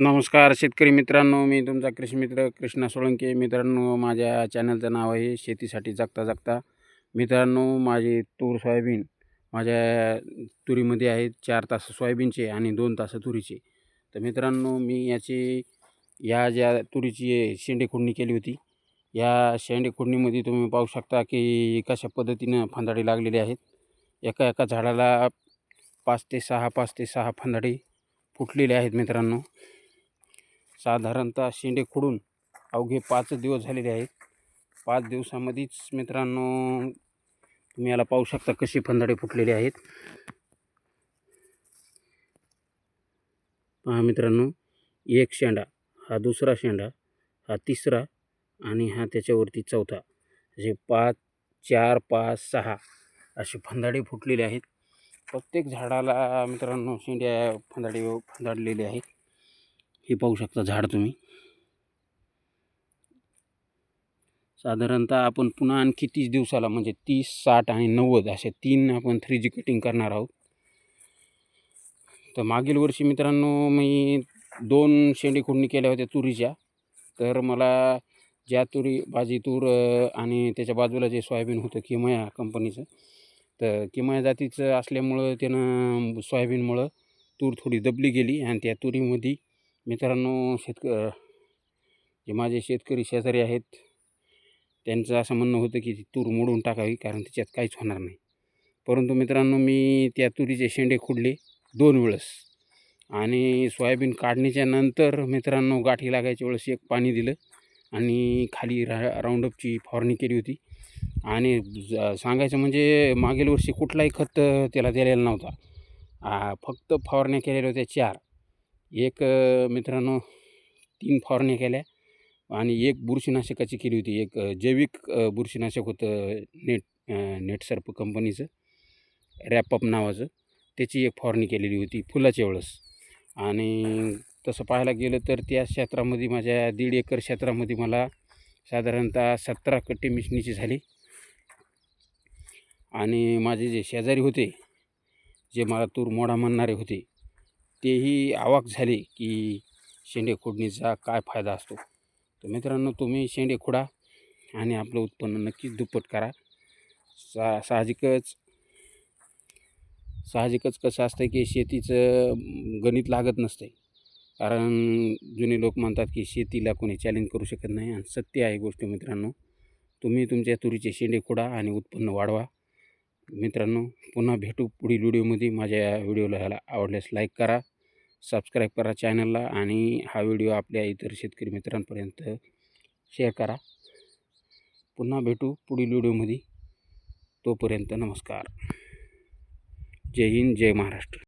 नमस्कार शेतकरी मित्रांनो मी तुमचा कृषी मित्र कृष्णा सोळंके. मित्रांनो माझ्या चॅनलचं नाव आहे शेतीसाठी जगता जगता. मित्रांनो माझी तूर सोयाबीन माझ्या तुरीमध्ये आहेत चार तास सोयाबीनचे आणि दोन तास तुरीचे. तर मित्रांनो मी याची या ज्या तुरीची शेंडे खुडणी केली होती या शेंडे खुडणीमध्ये तुम्ही पाहू शकता की कशा पद्धतीनं फांदाडे लागलेले आहेत. एका एका झाडाला पाच ते सहा पाच ते सहा फांदाडे फुटलेले आहेत मित्रांनो. साधारणतः शेंडे खुडून अवघे पाच दिवस झालेले आहेत. पाच दिवसामध्येच मित्रांनो तुम्ही याला पाहू शकता कशी फंदाडे फुटलेले आहेत. पहा मित्रांनो एक शेंडा हा दुसरा शेंडा हा तिसरा आणि हा त्याच्यावरती चौथा. असे पाच चार पाच सहा असे फंदाडे फुटलेले आहेत. प्रत्येक झाडाला मित्रांनो शेंड्या फंदाडे फंदाडलेले आहेत. हे पाहू शकता झाड तुम्ही. साधारणतः आपण पुन्हा आणखी तीस दिवसाला म्हणजे तीस साठ आणि नव्वद असे तीन आपण थ्री जी कटिंग करणार आहोत. तर मागील वर्षी मित्रांनो मी दोन शेंडी खुडणी केल्या होत्या तुरीच्या. तर मला ज्या तुरी भाजी तूर आणि त्याच्या बाजूला जे सोयाबीन होतं किमया कंपनीचं तर किमया जातीचं असल्यामुळं त्यानं सोयाबीनमुळं तूर थोडी दबली गेली आणि त्या तुरीमध्ये मित्रांनो शेतक जे माझे शेतकरी शेजारी आहेत त्यांचं असं म्हणणं होतं की तूर मोडून टाकावी कारण त्याच्यात काहीच होणार नाही. परंतु मित्रांनो मी त्या तुरीचे शेंडे खुडले दोन वेळेस. आणि सोयाबीन काढणीच्या नंतर मित्रांनो गाठी लागायच्या वेळेस एक पाणी दिलं आणि खाली रा राऊंडअपची फवारणी केली होती. आणि सांगायचं म्हणजे मागील वर्षी कुठलाही खत त्याला दिलेला नव्हता. फक्त फवारण्या केलेल्या होत्या चार. एक मित्रांनो तीन फवारण्या केल्या आणि एक बुरशीनाशकाची केली होती. एक जैविक बुरशीनाशक होतं नेट नेटसर्प कंपनीचं रॅपअप नावाचं. त्याची एक फवारणी केलेली होती फुलाच्या वेळेस. आणि तसं पाहायला गेलं तर त्या क्षेत्रामध्ये माझ्या दीड एकर क्षेत्रामध्ये मला साधारणतः सतरा कट्टे मिशनीची झाली. आणि माझे जे शेजारी होते जे मला तूर मोडा म्हणणारे होते तेही आवाक झाले की शेंडे खोडणीचा काय फायदा असतो? तर मित्रांनो तुम्ही शेंडे खुडा आणि आपलं उत्पन्न नक्कीच दुप्पट करा. सा साहजिकच साहजिकच कसं असतं की शेतीचं गणित लागत नसतं कारण जुने लोक म्हणतात की शेतीला कोणी चॅलेंज करू शकत नाही. आणि सत्य आहे गोष्ट मित्रांनो. तुम्ही तुमच्या तुरीचे शेंडे खुडा आणि उत्पन्न वाढवा. मित्रांनो पुन्हा भेटू पुढील व्हिडिओमध्ये. माझ्या या व्हिडिओला ह्याला आवडल्यास लाईक करा सबस्क्राईब करा चॅनलला आणि हा व्हिडिओ आपल्या इतर शेतकरी मित्रांपर्यंत शेअर करा. पुन्हा भेटू पुढील व्हिडिओमध्ये. तोपर्यंत नमस्कार. जय हिंद जय महाराष्ट्र.